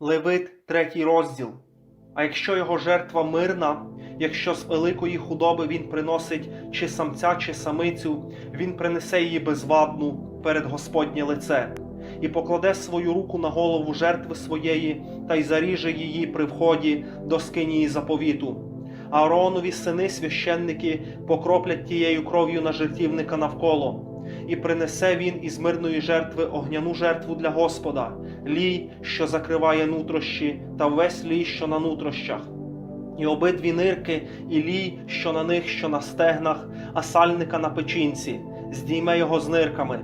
Левит, третій розділ. А якщо його жертва мирна, якщо з великої худоби він приносить чи самця, чи самицю, він принесе її безвадну перед Господнє лице, і покладе свою руку на голову жертви своєї та й заріже її при вході до скинії заповіту. Ааронові сини священники покроплять тією кров'ю на жертівника навколо, і принесе він із мирної жертви огняну жертву для Господа, лій, що закриває нутрощі, та весь лій, що на нутрощах, і обидві нирки, і лій, що на них, що на стегнах, а сальника на печінці, здійме його з нирками.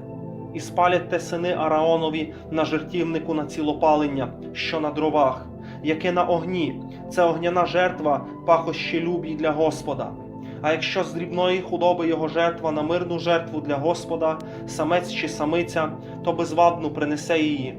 І спалять те сини Араонові на жертівнику на цілопалення, що на дровах, яке на огні, це огняна жертва, пахощі любі для Господа. А якщо з дрібної худоби його жертва на мирну жертву для Господа, самець чи самиця, то безвадну принесе її.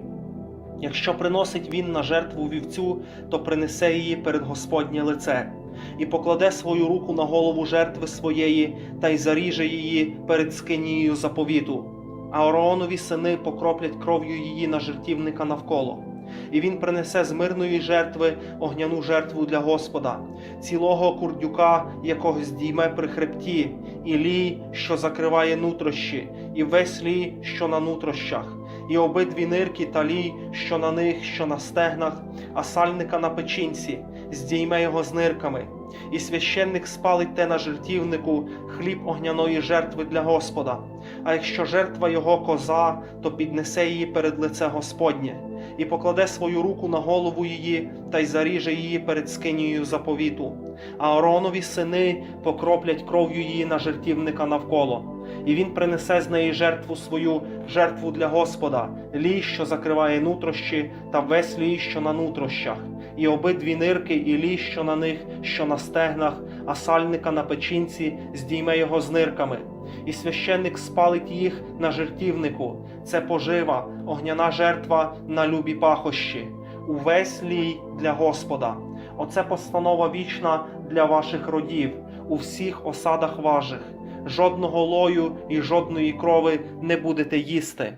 Якщо приносить він на жертву вівцю, то принесе її перед Господнє лице, і покладе свою руку на голову жертви своєї та й заріже її перед скинією заповіту. А Ааронові сини покроплять кров'ю її на жертівника навколо. І він принесе з мирної жертви огняну жертву для Господа, цілого курдюка, якого здійме при хребті, і лій, що закриває нутрощі, і весь лій, що на нутрощах, і обидві нирки та лій, що на них, що на стегнах, а сальника на печінці, здійме його з нирками. І священник спалить те на жертівнику хліб огняної жертви для Господа. А якщо жертва його коза, то піднесе її перед лице Господнє, і покладе свою руку на голову її та й заріже її перед скинією заповіту. А Ааронові сини покроплять кров'ю її на жертівника навколо. І він принесе з неї жертву свою, жертву для Господа, лій, що закриває нутрощі, та весь лій, що на нутрощах, і обидві нирки, і лій, що на них, що на стегнах, а сальника на печінці, здійме його з нирками. І священник спалить їх на жертівнику. Це пожива, огняна жертва на любі пахощі. Увесь лій для Господа. Оце постанова вічна для ваших родів, у всіх осадах ваших. Жодного лою і жодної крови не будете їсти.